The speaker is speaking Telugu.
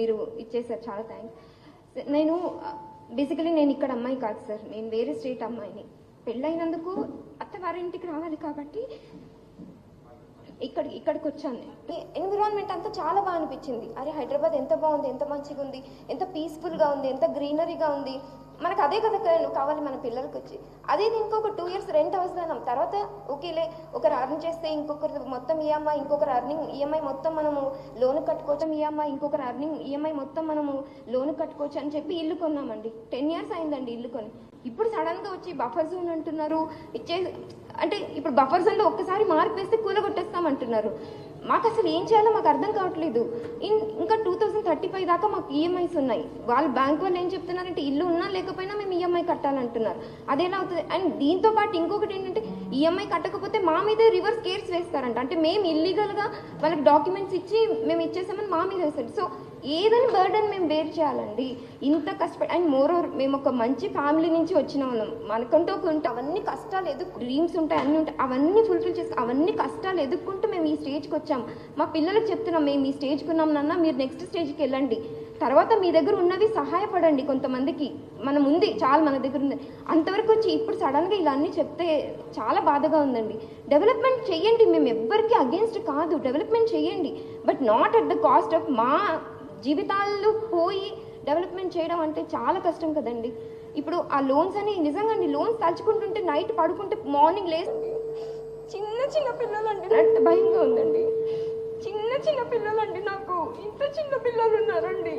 మీరు ఇచ్చేసారు చాలా థ్యాంక్స్ నేను బేసికలీ నేను ఇక్కడ అమ్మాయి కాదు సార్ నేను వేరే స్టేట్ అమ్మాయిని. పెళ్ళైనందుకు అత్తవారింటికి రావాలి కాబట్టి ఇక్కడ ఇక్కడికి వచ్చాను ఎన్విరాన్మెంట్ అంతా చాలా బాగా అనిపించింది. అరే హైదరాబాద్ ఎంత బాగుంది ఎంత మంచిగా ఉంది ఎంత పీస్ఫుల్గా ఉంది ఎంత గ్రీనరీగా ఉంది. మనకు అదే కదా కావాలి మన పిల్లలకి వచ్చి. అదే దీనికి ఒక టూ ఇయర్స్ రెంట్ అవసరం తర్వాత ఓకేలే ఒకరు అర్న్ చేస్తే ఇంకొకరు మొత్తం ఈఎంఐ ఇంకొకరు అర్నింగ్ ఈఎంఐ మొత్తం మనము లోన్ కట్టుకోవచ్చు. ఈఎంఐ ఇంకొకరు అర్నింగ్ ఈఎంఐ మొత్తం మనము లోన్ కట్టుకోవచ్చు అని చెప్పి ఇల్లు కొన్నామండి. టెన్ ఇయర్స్ అయిందండి ఇల్లు కొని. ఇప్పుడు సడన్గా వచ్చి బఫర్ జోన్ అంటున్నారు. ఇచ్చే అంటే ఇప్పుడు బఫర్ జోన్లో ఒక్కసారి మార్పు వేస్తే కూలగొట్టేస్తాం అంటున్నారు మాకు అసలు ఏం చేయాలో మాకు అర్థం కావట్లేదు. ఇన్ ఇంకా టూ థౌసండ్ థర్టీ ఫైవ్ దాకా మాకు ఈఎంఐస్ ఉన్నాయి. వాళ్ళు బ్యాంక్ వాళ్ళు ఏం చెప్తున్నారంటే ఇల్లు లేకపోయినా మేము ఈఎంఐ కట్టాలంటున్నారు. అదేలా అవుతుంది? అండ్ దీంతో పాటు ఇంకొకటి ఏంటంటే ఈఎంఐ కట్టకపోతే మా మీద రివర్స్ కేర్స్ వేస్తారంట. అంటే మేము ఇల్లీగల్గా వాళ్ళకి డాక్యుమెంట్స్ ఇచ్చి మేము ఇచ్చేసామని మా మీద వేస్తారు. సో ఏదైనా బర్డన్ మేము బేర్ చేయాలండి. ఇంత కష్టపడి అండ్ మోర్ ఓవర్ మేము ఒక మంచి ఫ్యామిలీ నుంచి వచ్చిన వాళ్ళం. మనకంటూ ఒక ఉంటే అవన్నీ కష్టాలు ఎదుర్కొ డ్రీమ్స్ ఉంటాయి అన్నీ ఉంటాయి. అవన్నీ ఫుల్ఫిల్ చేసి అవన్నీ కష్టాలు ఎదుర్కొంటూ మేము ఈ స్టేజ్కి వచ్చాం. మా పిల్లలకు చెప్తున్నాం మేము ఈ స్టేజ్కి ఉన్నాం నాన్న మీరు నెక్స్ట్ స్టేజ్కి వెళ్ళండి. తర్వాత మీ దగ్గర ఉన్నవి సహాయపడండి కొంతమందికి. మనం ఉంది చాలా మన దగ్గర ఉంది. అంతవరకు వచ్చి ఇప్పుడు సడన్గా ఇలా అన్నీ చెప్తే చాలా బాధగా ఉందండి. డెవలప్మెంట్ చేయండి మేము ఎవ్వరికి అగేన్స్ట్ కాదు. డెవలప్మెంట్ చేయండి. But not at the cost of మా జీవితాలు పోయి డెవలప్మెంట్ చేయడం అంటే చాలా కష్టం కదండి. ఇప్పుడు ఆ లోన్స్ అని నిజంగా అండి లోన్స్ తలుచుకుంటుంటే నైట్ పడుకుంటే మార్నింగ్ లేస్ చిన్న చిన్న పిల్లలు అంటే భయంగా ఉందండి. చిన్న పిల్లలండి నాకు. ఇంత చిన్న పిల్లలు ఉన్నారండి.